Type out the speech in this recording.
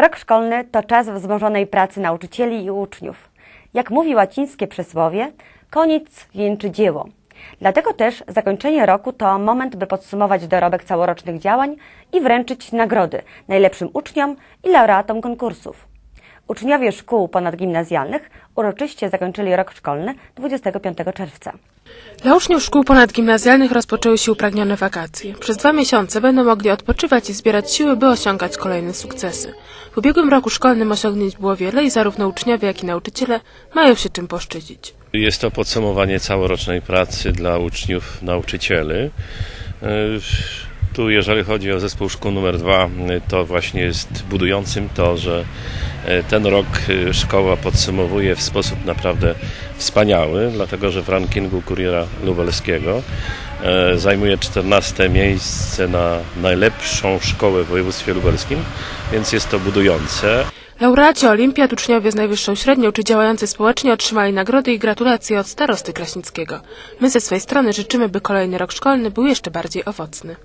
Rok szkolny to czas wzmożonej pracy nauczycieli i uczniów. Jak mówi łacińskie przysłowie, koniec wieńczy dzieło. Dlatego też zakończenie roku to moment, by podsumować dorobek całorocznych działań i wręczyć nagrody najlepszym uczniom i laureatom konkursów. Uczniowie szkół ponadgimnazjalnych uroczyście zakończyli rok szkolny 25 czerwca. Dla uczniów szkół ponadgimnazjalnych rozpoczęły się upragnione wakacje. Przez dwa miesiące będą mogli odpoczywać i zbierać siły, by osiągać kolejne sukcesy. W ubiegłym roku szkolnym osiągnięć było wiele i zarówno uczniowie, jak i nauczyciele mają się czym poszczycić. Jest to podsumowanie całorocznej pracy dla uczniów, nauczycieli. Tu, jeżeli chodzi o zespół szkół numer dwa, to właśnie jest budującym to, że e, ten rok e, szkoła podsumowuje w sposób naprawdę wspaniały, dlatego że w rankingu Kuriera Lubelskiego e, zajmuje 14 miejsce na najlepszą szkołę w województwie lubelskim, więc jest to budujące. Laureaci olimpiad, uczniowie z najwyższą średnią czy działający społecznie otrzymali nagrody i gratulacje od starosty Kraśnickiego. My ze swej strony życzymy, by kolejny rok szkolny był jeszcze bardziej owocny.